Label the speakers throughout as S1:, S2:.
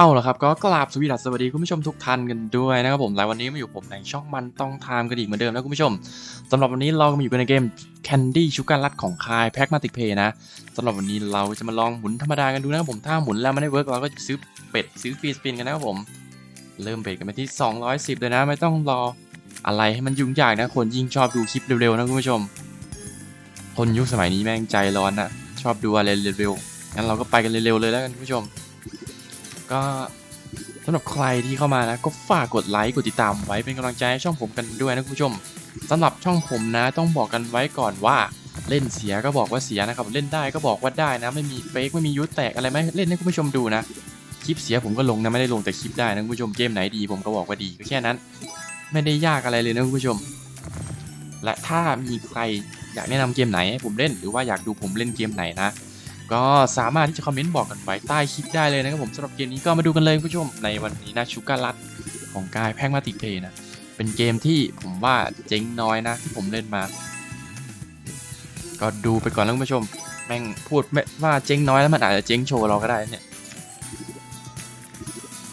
S1: เอาละครับก็กราบสวีดัสสวัสดีคุณผู้ชมทุกท่านกันด้วยนะครับผมและวันนี้มาอยู่ผมในช่องมันต้องทามกันอีกเหมือนเดิมนะคุณผู้ชมสำหรับวันนี้เราก็มาอยู่กันในเกม Candy Sugar ลัดของค่าย Pragmatic Play นะสำหรับวันนี้เราจะมาลองหมุนธรรมดากันดูนะครับผมถ้าหมุนแล้วมันไม่เวิร์กเราก็จะซื้อเป็ดซื้อฟรีสปินกันนะครับผม เริ่มเป็ดกันไปที่ 210 เลยนะ ไม่ต้องรออะไรให้มันยุ่งยากนะคนยิ่งชอบดูคลิปเร็วๆนะคุณผู้ชม คนยุคสมัยนี้แม่งใจร้อนนะชอบดูอะไรเร็วๆงั้นเราก็ไปกันเร็วๆเลยแล้วกันคุณผู้ชม ก็สำหรับใครที่เข้ามานะ ก็ฝากกดไลค์กดติดตามไว้เป็นกำลังใจให้ช่องผมกันด้วยนะคุณผู้ชมสำหรับช่องผมนะ ต้องบอกกันไว้ก่อนว่าเล่นเสียก็บอกว่าเสียนะครับ เล่นได้ก็บอกว่าได้นะ ไม่มีเฟกไม่มียุทธแตกอะไรไม่เล่นให้คุณผู้ชมดูนะคลิปเสียผมก็ลงนะไม่ได้ลงแต่คลิปได้นะคุณผู้ชมเกมไหนดีผมก็บอกว่าดีก็แค่นั้น ไม่ได้ยากอะไรเลยนะคุณผู้ชม และถ้ามีใครอยากแนะนำเกมไหนให้ผมเล่นหรือว่าอยากดูผมเล่นเกมไหนนะ ก็สามารถที่จะคอมเมนต์บอกกันไว้ใต้คลิปได้เลยนะครับผมสำหรับเกมนี้ก็มาดูกันเลยผู้ชมในวันนี้นะชูการ์ลัดของกายแพงมาติเพย์นะเป็นเกมที่ผมว่าเจ๊งน้อยนะที่ผมเล่นมา ก็ดูไปก่อนแล้วผู้ชม แม่งพูดไม่ว่าเจ๊งน้อยแล้วมันอาจจะเจ๊งโชว์เราก็ได้เนี่ย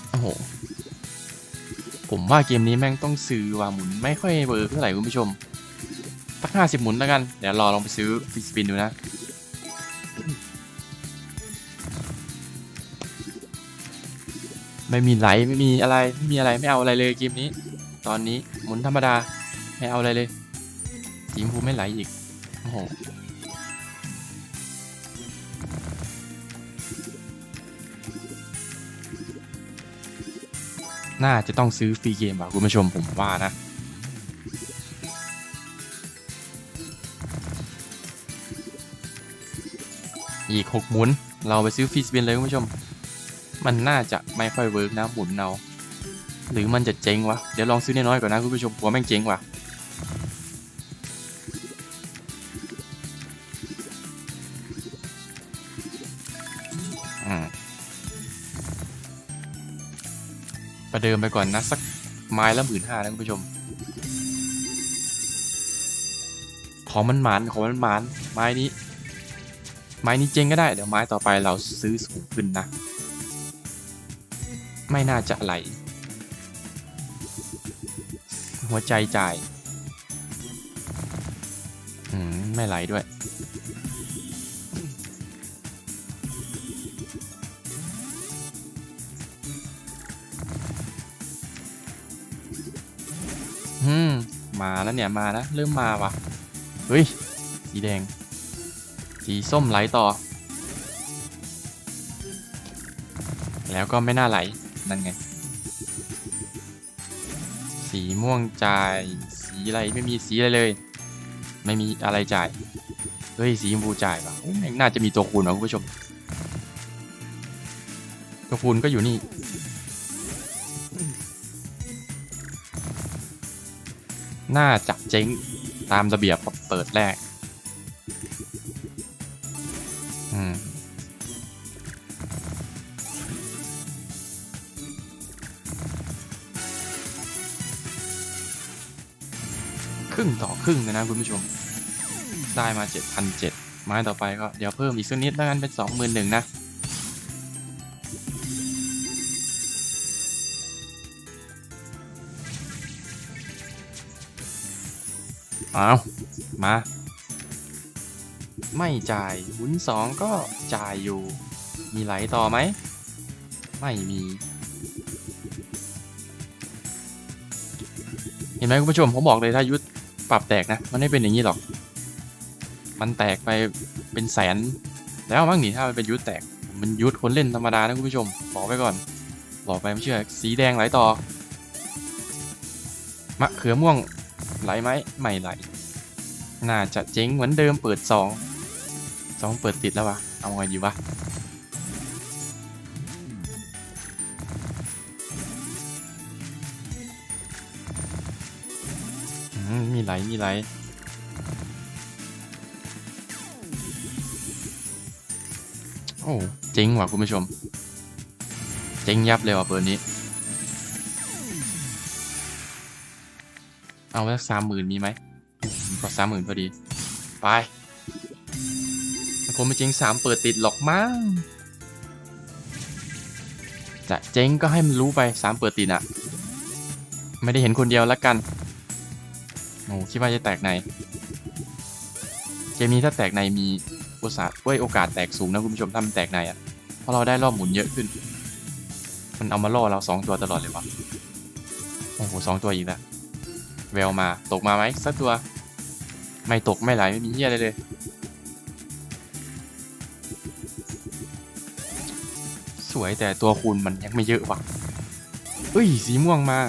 S1: โอ้โหผมว่าเกมนี้แม่งต้องซื้อว่าหมุนไม่ค่อยเวิร์กเท่าไหร่คุณผู้ชมสักห้าสิบหมุนแล้วกัน เดี๋ยวรอลองไปซื้อฟิสปินดูนะ ไม่มีไหลไม่มีอะไรไม่มีอะไรไม่เอาอะไรเลยเกมนี้ ตอนนี้หมุนธรรมดาไม่เอาอะไรเลยสีชมพูไม่ไหลอีกโอ้โหน่าจะต้องซื้อฟรีเกมว่ะคุณผู้ชมผมว่านะอีกหกหมุน เราไปซื้อฟรีสปินเลยคุณผู้ชม มันน่าจะไม่ค่อยเวิร์กนะหมุนเอาหรือมันจะเจ๊งวะ เดี๋ยวลองซื้อน้อยๆก่อนนะคุณผู้ชมกลัวแม่งเจ๊งว่ะอืมประเดิมไปก่อนนะ สักไม้ละหมื่นห้านะคุณผู้ชม ของมันหมานของมันหมานไม้นี้ ไม้นี้เจ๊งก็ได้ เดี๋ยวไม้ต่อไปเราซื้อสูงขึ้นนะ ไม่น่าจะไหล หัวใจจ่าย อืม ไม่ไหลด้วย อืม มาแล้วเนี่ย มาแล้ว เริ่มมาว่ะ เฮ้ย สีแดง สีส้มไหลต่อ แล้วก็ไม่น่าไหล นั่นไง สีม่วงจ่าย สีอะไรไม่มีสีอะไรเลย ไม่มีอะไรจ่าย เฮ้ย สีชมพูจ่ายป่ะโอ้ยแม่งน่าจะมีตัวคูณนะคุณผู้ชม ตัวคูณก็อยู่นี่ น่าจะเจ๊งตามระเบียบเปิดแรก ครึ่งต่อครึ่งเลยนะคุณผู้ชม ได้มา 7,007ไม้ต่อไปก็เดี๋ยวเพิ่มอีกสักนิดแล้วกันเป็น 21,000นะเอามา ไม่จ่ายหมุนสองก็จ่ายอยู่ มีไหลต่อไหม ไม่มี เห็นไหมคุณผู้ชม ผมบอกเลยถ้ายุทธ ปรับแตกนะ มันไม่เป็นอย่างนี้หรอก มันแตกไปเป็นแสน แล้วมั้งนี่ถ้ามันเป็นยุทธแตก มันยุทธคนเล่นธรรมดานะคุณผู้ชมบอกไว้ก่อนบอกไปไม่เชื่อ สีแดงไหลต่อ มะเขือม่วงไหลไหมไม่ไหล น่าจะเจ๊งเหมือนเดิมเปิดสองสองเปิดติดแล้ววะ เอาไงดีวะ มีไหลมีไหลโอ้เจ๊งว่ะคุณผู้ชม เจ๊งยับเลยว่ะเปิดนี้ เอาไว้สักสามหมื่นมีไหมก็สามหมื่นพอดี ไปคงไม่เจ๊งสามเปิดติดหรอกมั้งจะเจ๊งก็ให้มันรู้ไปสามเปิดติดอะไม่ได้เห็นคนเดียวละกัน โอ้คิดว่าจะแตกใน เกมนี้ถ้าแตกในมีโอกาสเว้ยโอกาสแตกสูงนะคุณผู้ชมถ้ามันแตกในอะเพราะเราได้รอบหมุนเยอะขึ้น มันเอามาล่อเราสองตัวตลอดเลยวะโอ้โหสองตัวอีกแล้วแววมาตกมาไหมสักตัว ไม่ตกไม่ไหลไม่มีเฮียอะไรเลย สวยแต่ตัวคูณมันยังไม่เยอะว่ะเอ้ยสีม่วงมา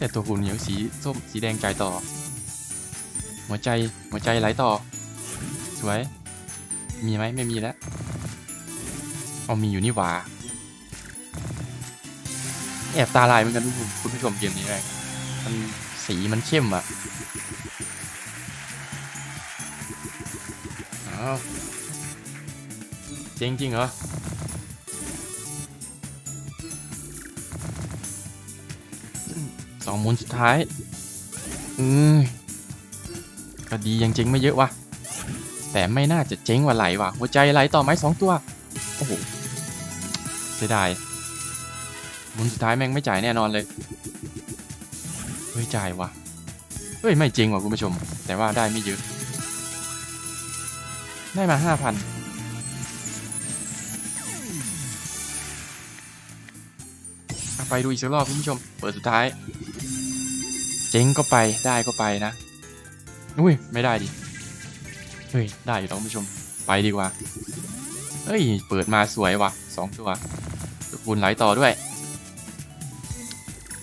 S1: แต่ตัวคูณยังสีส้มสีแดงจ่ายต่อ หัวใจหัวใจไหลต่อ สวย มีไหมไม่มีแล้ว เอามีอยู่นี่หว่า แอบตาลายเหมือนกันคุณผู้ชมเกมนี้แม่งมันสีมันเข้มอะอ้าวเจ๊งจริงเหรอ องหมุนสุดท้ายอืมก็ดียังเจ๊งไม่เยอะวะแต่ไม่น่าจะเจ๊งว่าไหลว่ะหัวใจไหลต่อไหมสองตัวโอ้โหเสียดายหมุนสุดท้ายแม่งไม่จ่ายแน่นอนเลยเฮ้ยจ่ายว่ะเฮ้ยไม่จริงว่ะคุณผู้ชม แต่ว่าได้ไม่เยอะ ได้มาห้าพันไปดูอีกสักรอบคุณผู้ชม เปิดสุดท้าย เจ๊งก็ไปได้ก็ไปนะอุ้ยไม่ได้ดิเฮ้ยได้อยู่แล้วคุณผู้ชมไปดีกว่าเฮ้ยเปิดมาสวยว่ะสองตัวตคูณไหลต่อด้วย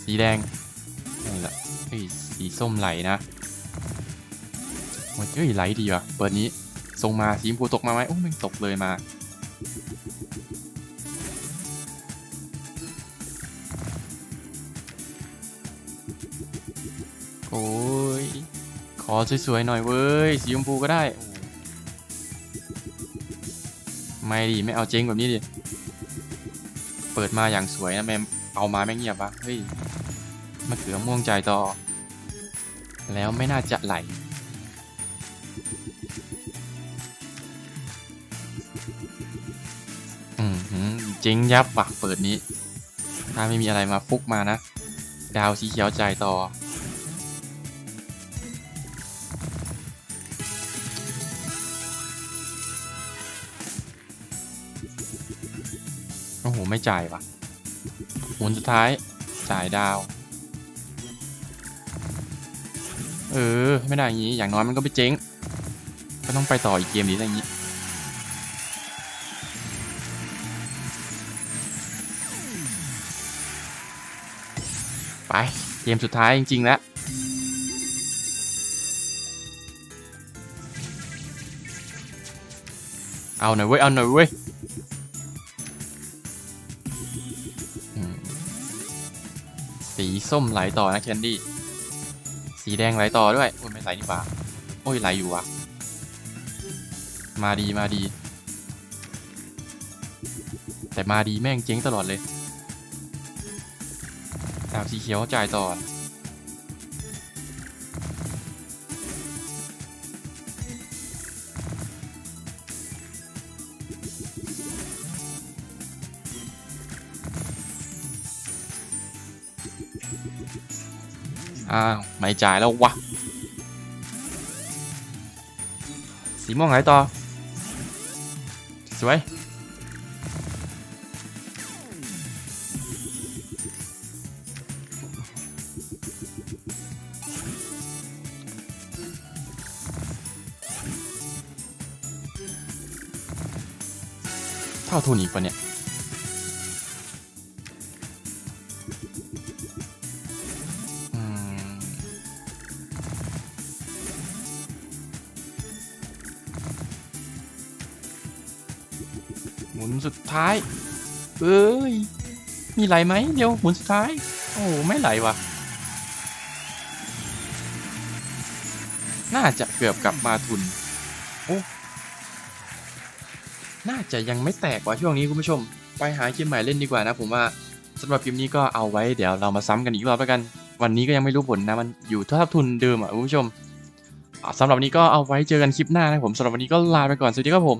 S1: สีแดงนี่แหละเฮ้ยสีส้มไหลนะโอ้ยเฮ้ยไหลดีว่ะเปิดนี้ส่งมาสีชมพูตกมาไหมโอ้ไม่งตกเลยมา อ้ย ขอสวยๆหน่อยเว้ย สีชมพูก็ได้ ไม่ดิไม่เอาเจ๊งแบบนี้ดิ เปิดมาอย่างสวยนะแม่เอามาแม่งเงียบวะ เฮ้ยมะเขือม่วงใจต่อ แล้วไม่น่าจะไหลอืมหืมเจ๊งยับว่ะเปิดนี้ ถ้าไม่มีอะไรมาฟุกมานะ ดาวสีเขียวใจต่อ หไม่จ่ายวะหมุนสุดท้ายจ่ายดาว เออ ไม่ได้อย่างนี้ อย่างน้อยมันก็ไปเจ๊ง ก็ต้องไปต่ออีกเกมนี้อะไรอย่างนี้ ไป เกมสุดท้ายจริง ๆ แล้วเอาหน่อยเว้ย เอาหน่อยเว้ย ส้มไหลต่อนะแคนดี้ สีแดงไหลต่อด้วยโอ้ยไม่ไหลนี่หว่า โอ้ยไหลอยู่วะมาดีมาดี แต่มาดีแม่งเจ๊งตลอดเลยดาวสีเขียวจ่ายต่อ อ้าวไม่จ่ายแล้ววะ สีม่วงไหนต่อ สวย เท่าทุนอีกปะเนี่ย หมุนสุดท้าย เอ้ย มีไหลไหมเดี๋ยวหมุนสุดท้าย โอ้ไม่ไหลว่ะน่าจะเกือบกลับมาทุน โอ้น่าจะยังไม่แตกว่ะช่วงนี้คุณผู้ชม ไปหาเกมใหม่เล่นดีกว่านะผมว่าสำหรับเกมนี้ก็เอาไว้เดี๋ยวเรามาซ้ำกันอีกรอบแล้วกัน วันนี้ก็ยังไม่รู้ผลนะมันอยู่เท่าทุนเดิมอะคุณผู้ชมอะสำหรับวันนี้ก็เอาไว้เจอกันคลิปหน้านะผมสำหรับวันนี้ก็ลาไปก่อนสวัสดีครับผม